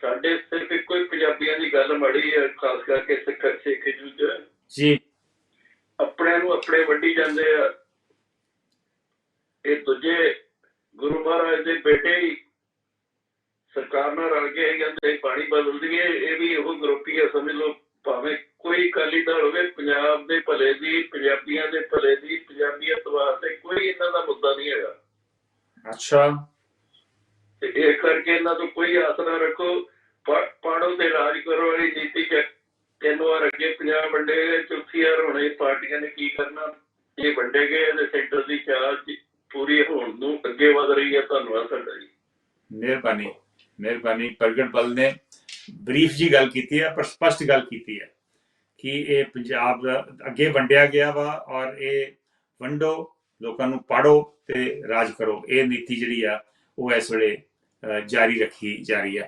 ਸਾਡੇ ਸਿਰਫ ਇੱਕੋ ਹੀ ਪੰਜਾਬੀਆਂ ਦੀ ਗੱਲ ਮਾੜੀ ਹੈ ਖਾਸ ਕਰਕੇ ਸਿੱਖ ਸਿੱਖ ਜੁਜ ਜੀ। ਆਪਣੇ ਨੂੰ ਆਪਣੇ ਵੱਡੀ ਜਾਂਦੇ ਆ। ਇਹ ਦੂਜੇ ਗੁਰੂ ਮਹਾਰਾਜ ਦੇ ਬੇਟੇ ਹੀ ਸਰਕਾਰ ਨਾਲ ਰਲ ਕੇ ਕਹਿੰਦੇ ਪਾਣੀ ਬਦਲ ਦਈਏ ਇਹ ਵੀ ਉਹ ਗਰੁੱਪੀ ਹੈ ਸਮਝ ਲਓ। ਭਾਵੇਂ ਕੋਈ ਅਕਾਲੀ ਦਲ ਹੋਵੇ ਪੰਜਾਬ ਦੇ ਭਲੇ ਦੀ ਪੰਜਾਬੀਆਂ ਦੇ ਭਲੇ ਦੀ ਪੰਜਾਬੀਅਤ ਵਾਸਤੇ ਕੋਈ ਇਹਨਾਂ ਦਾ ਮੁੱਦਾ ਨਹੀਂ ਹੈਗਾ। ਅੱਛਾ। ਤੇ ਇਹ ਕਰਕੇ ਇਹਨਾਂ ਤੋਂ ਕੋਈ ਆਸ ਨਾ ਰੱਖੋ, ਪ- ਪਾੜੋ ਤੇ ਰਾਜ ਕਰੋ ਵਾਲੀ ਨੀਤੀ ਚ ਤਿੰਨ ਵਾਰ ਅੱਗੇ ਪੰਜਾਬ ਵੰਡੇ ਗਏ, ਚੌਥੀ ਵਾਰ ਹੁਣ ਪਾਰਟੀਆਂ ਨੇ ਕੀ ਕਰਨਾ? ਇਹ ਵੰਡੇ ਗਏ ਤੇ ਸੈਂਟਰ ਦੀ ਚਾਲ ਪੂਰੀ ਹੋਣ ਨੂੰ ਅੱਗੇ ਵਧ ਰਹੀ ਹੈ, ਧੰਨਵਾਦ ਸਾਡਾ ਜੀ। ਮਿਹਰਬਾਨੀ ਮਿਹਰਬਾਨੀ ਪ੍ਰਗਟ ਬਲ ਨੇ ਬਰੀਫ ਜੀ ਗੱਲ ਕੀਤੀ ਹੈ, ਪਰ ਸਪਸ਼ਟ ਗੱਲ ਕੀਤੀ ਹੈ ਕਿ ਇਹ ਪੰਜਾਬ ਅੱਗੇ ਵੰਡਿਆ ਗਿਆ ਵਾ ਔਰ ਇਹ ਵੰਡੋ, ਲੋਕਾਂ ਨੂੰ ਪਾੜੋ ਤੇ ਰਾਜ ਕਰੋ। ਇਹ ਨੀਤੀ ਜਿਹੜੀ ਆ, ਉਹ ਇਸ ਵੇਲੇ ਜਾਰੀ ਰੱਖੀ ਜਾ ਰਹੀ ਹੈ।